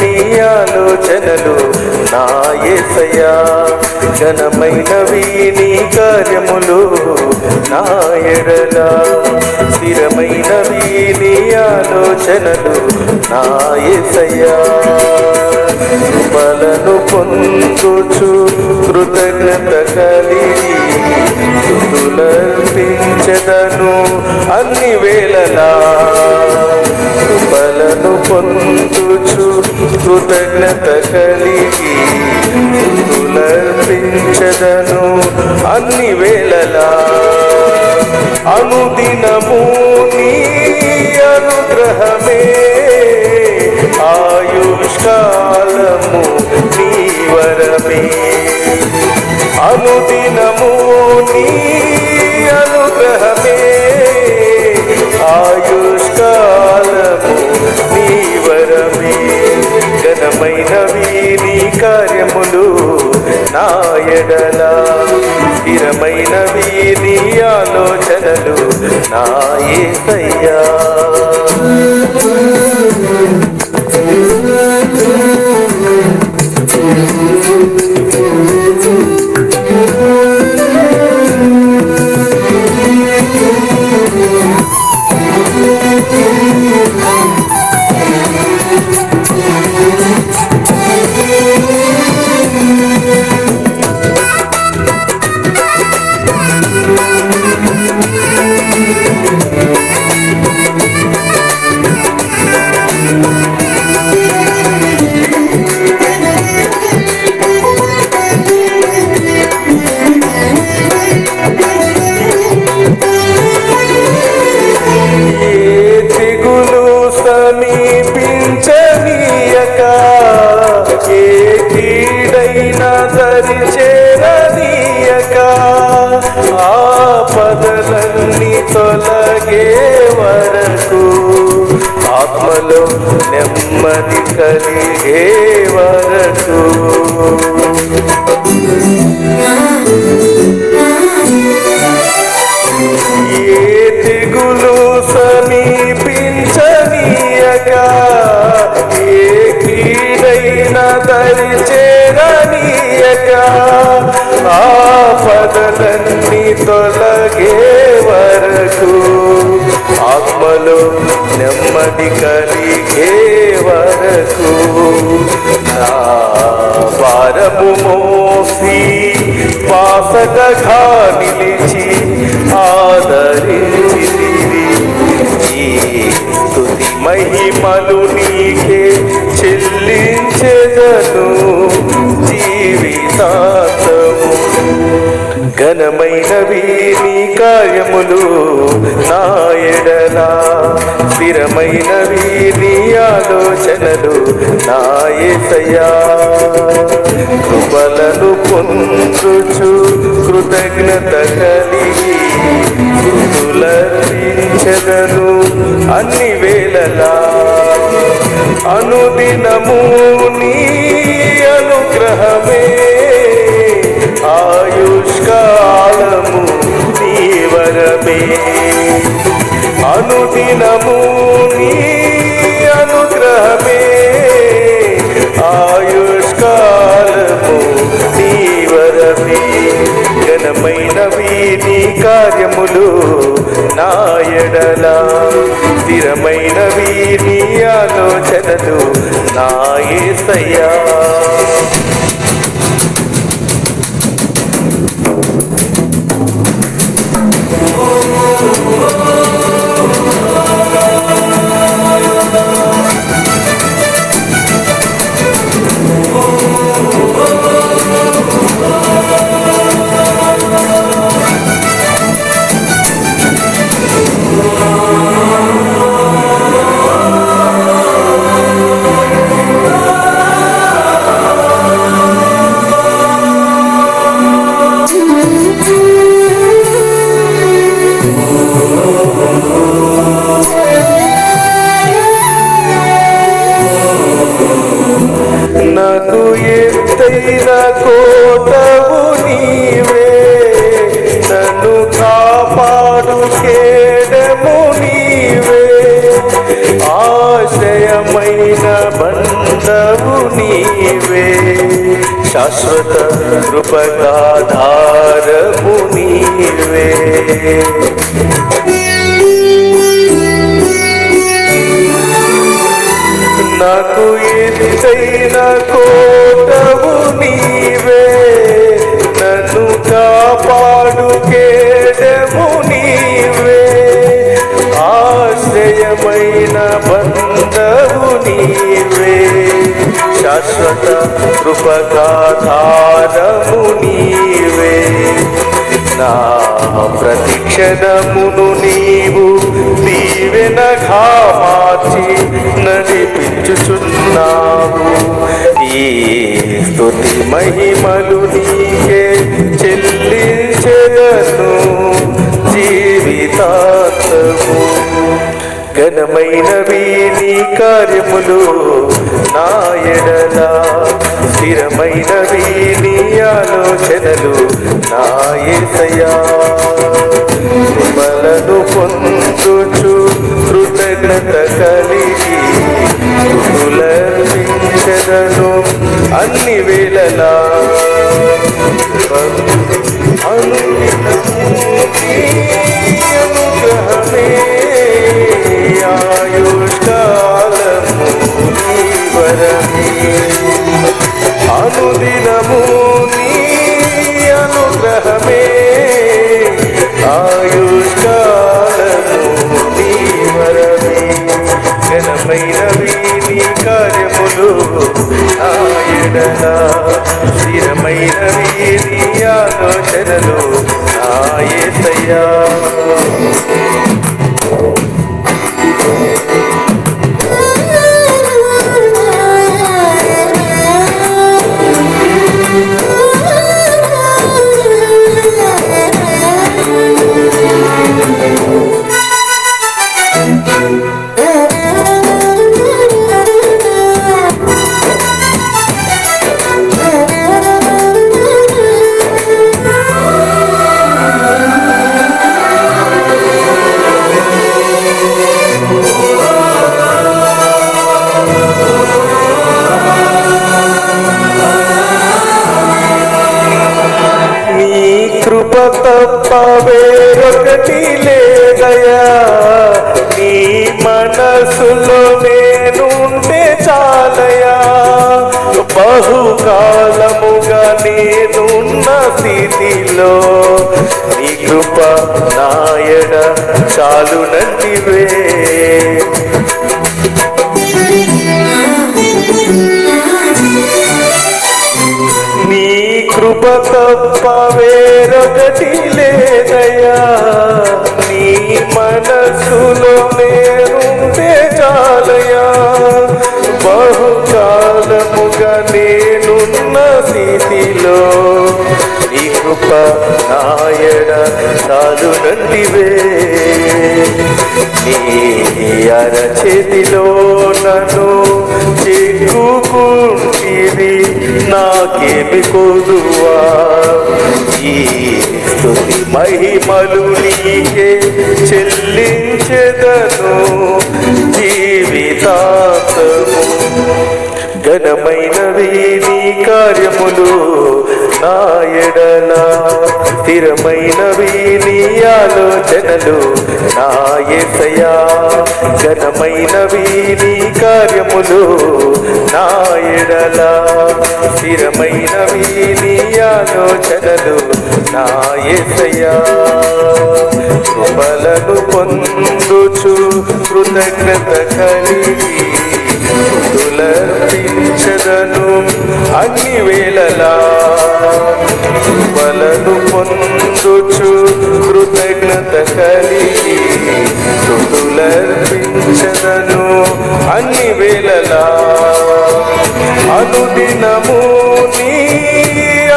నీ ఆలోచనలు నా యేసయ్యా ఘనమైనవి నీ కార్యములు నా ఎడల. స్థిరమైనవి నీ ఆలోచనలు నా యేసయ్యా కృపలను పొందుచు కృతజ్ఞత కలిగి స్థుతులర్పించదను అన్ని వేళలా. కృపలను పొందుచు కృతజ్ఞత కలిగి స్థుతులర్పించదను అన్ని వేళలా. అనుదినము నీ అనుగ్రహమే. ఆయుష్కాలము నీ వరమే. నాయడలా ఎడల స్థిరమైనవి నీ ఆలోచనలు నా ఏసయ్యా నెమ్మది కలిగే వరకు? నా భారము మోసి వాసగా నిలిచి ఆదరించితివి. ఈ స్తుతి మహిమలు నీకే చెల్లించెదను. జీవితాంతము ఘనమైనవి నీ కార్యములు నా ఎడల స్థిరమైనవి నీ ఆలోచనలు నా యేసయ్యా కృపలను పొందుచు కృతజ్ఞత కలిగి స్థుతులర్పించదను అన్ని వేళలా అనుదినము నీ అనుగ్రహమే. మే అనుదినము నీ అనుగ్రహమే. ఆయుష్కాలము నీ వరమే. ఘనమైనవి నీ కార్యములు నాయడలా ఎడల. స్థిరమైనవి నీ ఆలోచనలు నా నాకు ఎత్తైన కోటవు నీవే. నన్ను కాపాడు కేడము నీవే. ఆశయమైన బంధ బంధవు నీవే. శాశ్వత కృపగాధారము నీవే. నాకు ఎత్తైన కోటవు నీవే. నన్ను కాపాడు కేడము నీవే. ఆశ్రయమైన బంధవు నీవే. శాశ్వత కృపగాధారము నీవే. నా ప్రతిక్షణమును నీవు దీవెనగా మార్చి స్థిరమైనవి నీ ఆలోచనలు నా ఏసయా కృపలను పొందుచు కృతజ్ఞత కలిగి స్థుతులర్పించదను అన్ని వేళలా. స్థిరమైనవి నీ కార్యములు ఆయడన స్థిరమైనవి నీ ఆలోచనలు ఆయసయ్యా. మనసులో నేనుంటే చాలయా? బహుకాలముగా నేనున్న స్థితిలో నీ కృప నాయన చాలునంటివే. నీ కృప తప్ప వేరొకటి కృప నాయడ చాలు నందివే. నీ అరచేతిలో నన్ను చిక్కుకుంటివి నాకేమి కొదువా? ఈ స్తుతి మహిమలు నీకే చెల్లించెదను. జీవితాంతము ఘనమైనవి నీ కార్యములు నా ఎడల. స్థిరమైనవి నీ ఆలోచనలు నా ఎసయా ఘనమైనవి నీ కార్యములు నా ఎడల. స్థిరమైనవి నీ ఆలోచనలు నా ఎసయా కృపలను పొందుచు కృతజ్ఞత కలిగి తులర్పించదను అగ్ని వేళలా బలను పొందుచు కృతజ్ఞత కలిగి తులర్పించదను అన్ని వేళలా అనుదినము నీ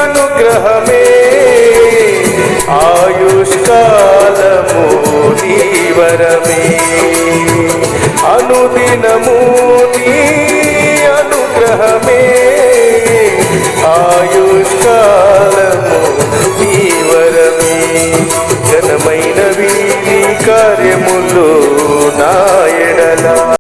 అనుగ్రహమే. ఆయుష్కాలము నీ వరమే. అనుదినము నీ అనుగ్రహమే. ఆయుష్కాలము జీవరమే ఘనమైన వీరి కార్యములు నాయడలా